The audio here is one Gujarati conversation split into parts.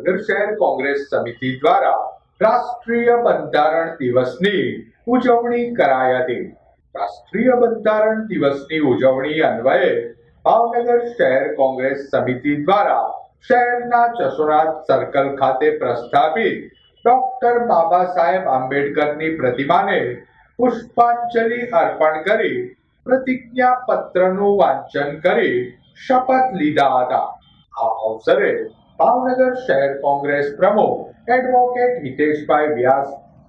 ભાવનગર શહેર કોંગ્રેસ સમિતિ દ્વારા રાષ્ટ્રીય બંધારણ દિવસની ઉજવણી કરાઈ હતી. રાષ્ટ્રીય બંધારણ દિવસની ઉજવણી અન્વયે ભાવનગર શહેર કોંગ્રેસ સમિતિ દ્વારા શહેરના ચસોરાત સર્કલ ખાતે પ્રસ્થાપિત ડોક્ટર બાબા સાહેબ આંબેડકરની પ્રતિમાને પુષ્પાંજલિ અર્પણ કરી પ્રતિજ્ઞા પત્રનું વાંચન કરી શપથ લીધા હતા. આ અવસરે ભાવનગર શહેર કોંગ્રેસ પ્રમુખ એડવોકેટ હિતેશભાઈ વ્યાસ,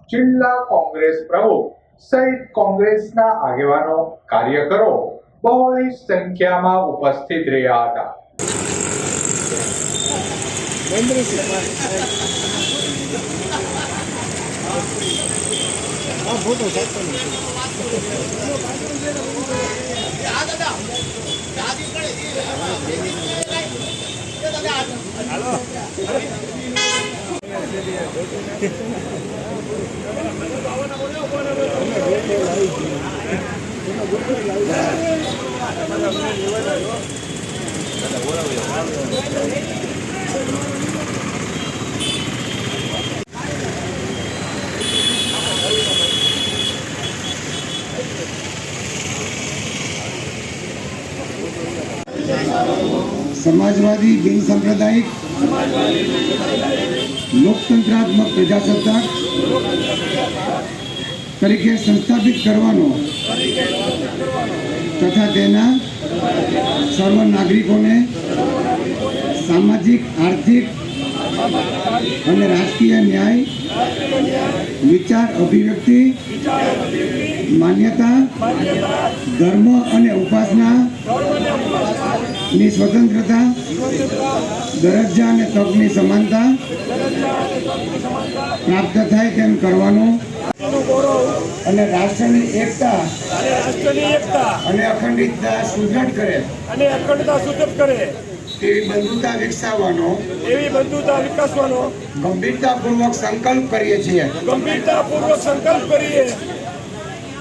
જિલ્લા કોંગ્રેસ પ્રમુખ સહિત કોંગ્રેસના આગેવાનો કાર્યકરો બહોળી સંખ્યામાં ઉપસ્થિત રહ્યા હતા. સમાજવાદી બિન સાંપ્રદાયિક લોકતંત્રાત્મક પ્રજાસત્તાક તરીકે સંસ્થાપિત કરવાનો તથા તેના સર્વ નાગરિકોને સામાજિક, આર્થિક અને રાજકીય ન્યાય, વિચાર અભિવ્યક્તિ, માન્યતા, ધર્મ અને ઉપાસના ની સ્વતંત્રતા દરજ્જા અને તકની સમાનતા પ્રાપ્ત થાય તેમ કરવાનું અને રાષ્ટ્રની એકતા અને રાષ્ટ્રની એકતા અને અખંડિતતા સુદૃઢ કરે. અને અખંડતા સુદૃઢ કરે. એવી બંધુતા વિકસાવવાનો એવી બંધુતા વિકાસવાનો ગંભીરતાપૂર્વક સંકલ્પ કરીએ છીએ. ગંભીરતાપૂર્વક સંકલ્પ કરીએ.